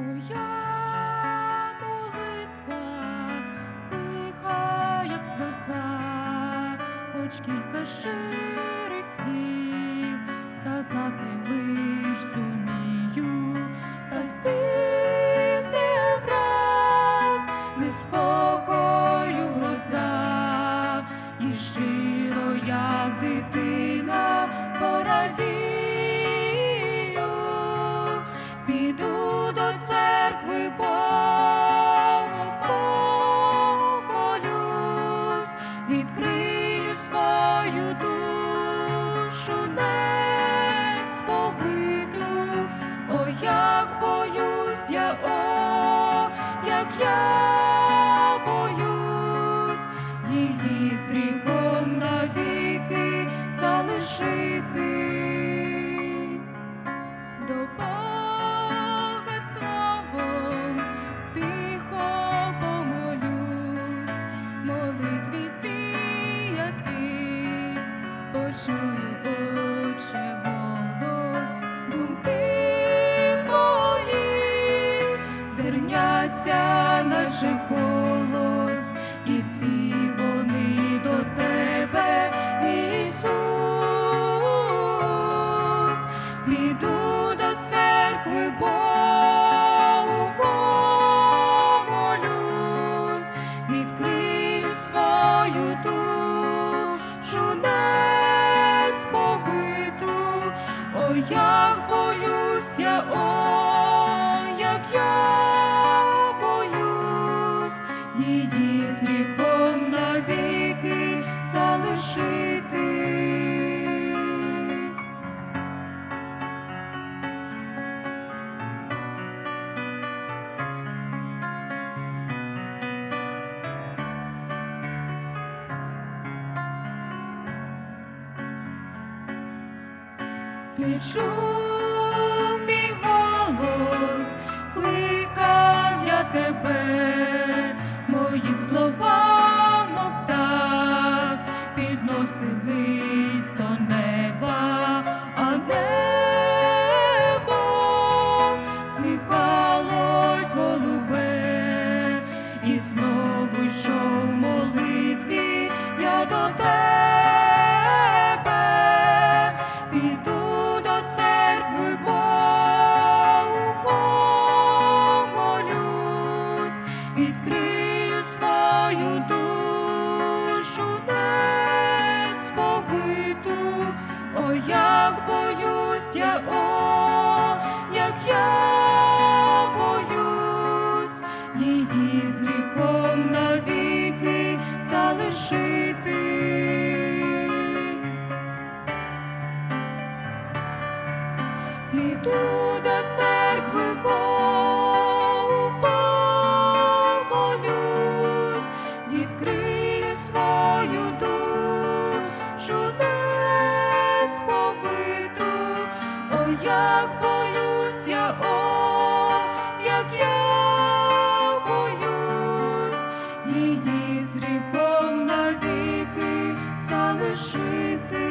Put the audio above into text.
Моя молитва тиха, як сльоза, хоч кілька щирих слів сказати лиш зумію, та стихне враз неспокою гроза, і щиро, як дитина, порадію. О, як я боюсь її з гріхом навіки залишити. До Бога словом тихо помолюсь, молитві сія твій, почую, Отче, зерняться наше колос, і всі Ти мій голос, кликав я тебе, мої слова мов так підносились до неба, я, о, як я боюсь, її з гріхом навіки залишити. Піду до церкви Богу помолюсь, відкрию свою душу. як боюсь як я боюсь, її з ріком навіки залишити.